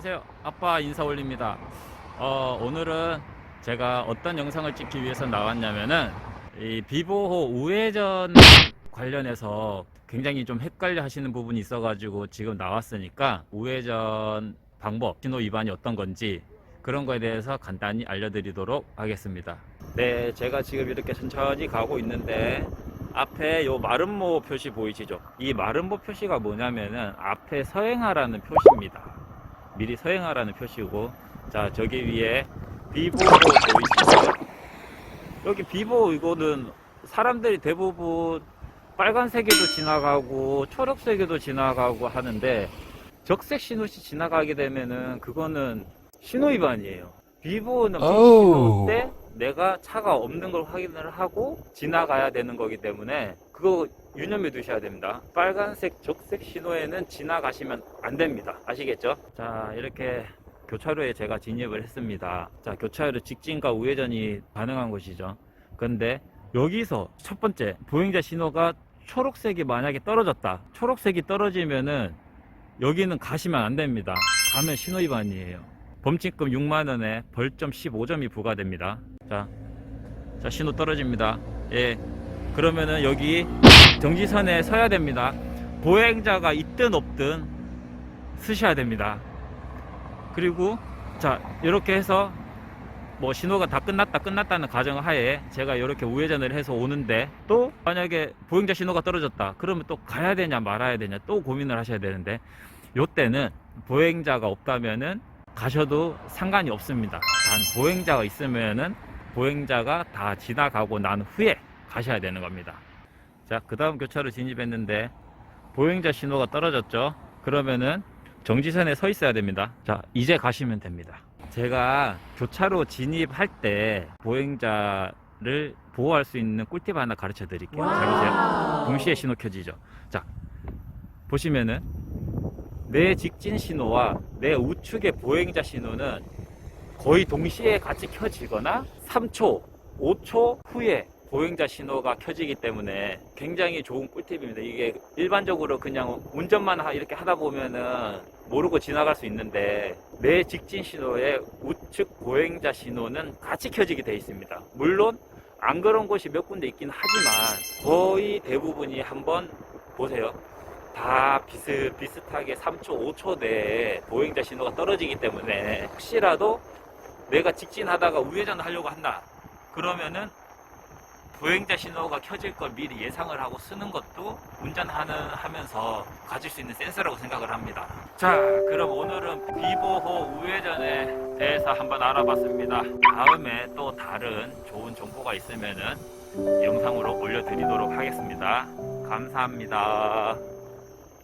안녕하세요. 아빠 인사 올립니다. 어, 오늘은 제가 어떤 영상을 찍기 위해서 나왔냐면은 이 비보호 우회전 관련해서 굉장히 좀 헷갈려 하시는 부분이 있어 가지고 지금 나왔으니까 우회전 방법, 신호 위반이 어떤 건지 그런 거에 대해서 간단히 알려드리도록 하겠습니다. 네, 제가 지금 이렇게 천천히 가고 있는데 앞에 요 마름모 표시 보이시죠? 이 마름모 표시가 뭐냐면은 앞에 서행하라는 표시입니다. 미리 서행하라는 표시고 자 저기 위에 비보 보이시죠? 여기 비보 이거는 사람들이 대부분 빨간색에도 지나가고 초록색에도 지나가고 하는데 적색 신호시 지나가게 되면은 그거는 신호 위반이에요. 비보는. 신호 때 내가 차가 없는 걸 확인을 하고 지나가야 되는 거기 때문에 그거 유념해 두셔야 됩니다. 빨간색 적색 신호에는 지나가시면 안 됩니다. 아시겠죠? 자, 이렇게 교차로에 제가 진입을 했습니다. 자, 교차로 직진과 우회전이 가능한 곳이죠. 근데 여기서 첫 번째 보행자 신호가 초록색이 만약에 떨어졌다. 초록색이 떨어지면은 여기는 가시면 안 됩니다. 가면 신호 위반이에요. 범칙금 6만 원에 벌점 15점이 부과됩니다. 자, 자 신호 떨어집니다. 예, 그러면은 여기 정지선에 서야 됩니다. 보행자가 있든 없든 쓰셔야 됩니다. 그리고 자 이렇게 해서 뭐 신호가 다 끝났다 끝났다는 가정 하에 제가 이렇게 우회전을 해서 오는데 또 만약에 보행자 신호가 떨어졌다 그러면 또 가야 되냐 말아야 되냐 또 고민을 하셔야 되는데 요때는 보행자가 없다면은 가셔도 상관이 없습니다 단 보행자가 있으면은 보행자가 다 지나가고 난 후에 가셔야 되는 겁니다 자 그 다음 교차로 진입했는데 보행자 신호가 떨어졌죠 그러면은 정지선에 서 있어야 됩니다 자 이제 가시면 됩니다 제가 교차로 진입할 때 보행자를 보호할 수 있는 꿀팁 하나 가르쳐 드릴게요. 잘 보세요. 동시에 신호 켜지죠. 자, 보시면은 내 직진 신호와 내 우측의 보행자 신호는 거의 동시에 같이 켜지거나 3초, 5초 후에 보행자 신호가 켜지기 때문에 굉장히 좋은 꿀팁입니다. 이게 일반적으로 그냥 운전만 하- 이렇게 하다 보면은 모르고 지나갈 수 있는데 내 직진 신호에 우측 보행자 신호는 같이 켜지게 되어 있습니다. 물론 안 그런 곳이 몇 군데 있긴 하지만 거의 대부분이 한번 보세요. 다 비슷 비슷하게 3초, 5초 내에 보행자 신호가 떨어지기 때문에 혹시라도 내가 직진하다가 우회전을 하려고 한다. 그러면은 보행자 신호가 켜질 걸 미리 예상을 하고 쓰는 것도 운전하는 하면서 가질 수 있는 센서라고 생각을 합니다. 자, 그럼 오늘은 비보호 우회전에 대해서 한번 알아봤습니다. 다음에 또 다른 좋은 정보가 있으면은 영상으로 올려드리도록 하겠습니다. 감사합니다.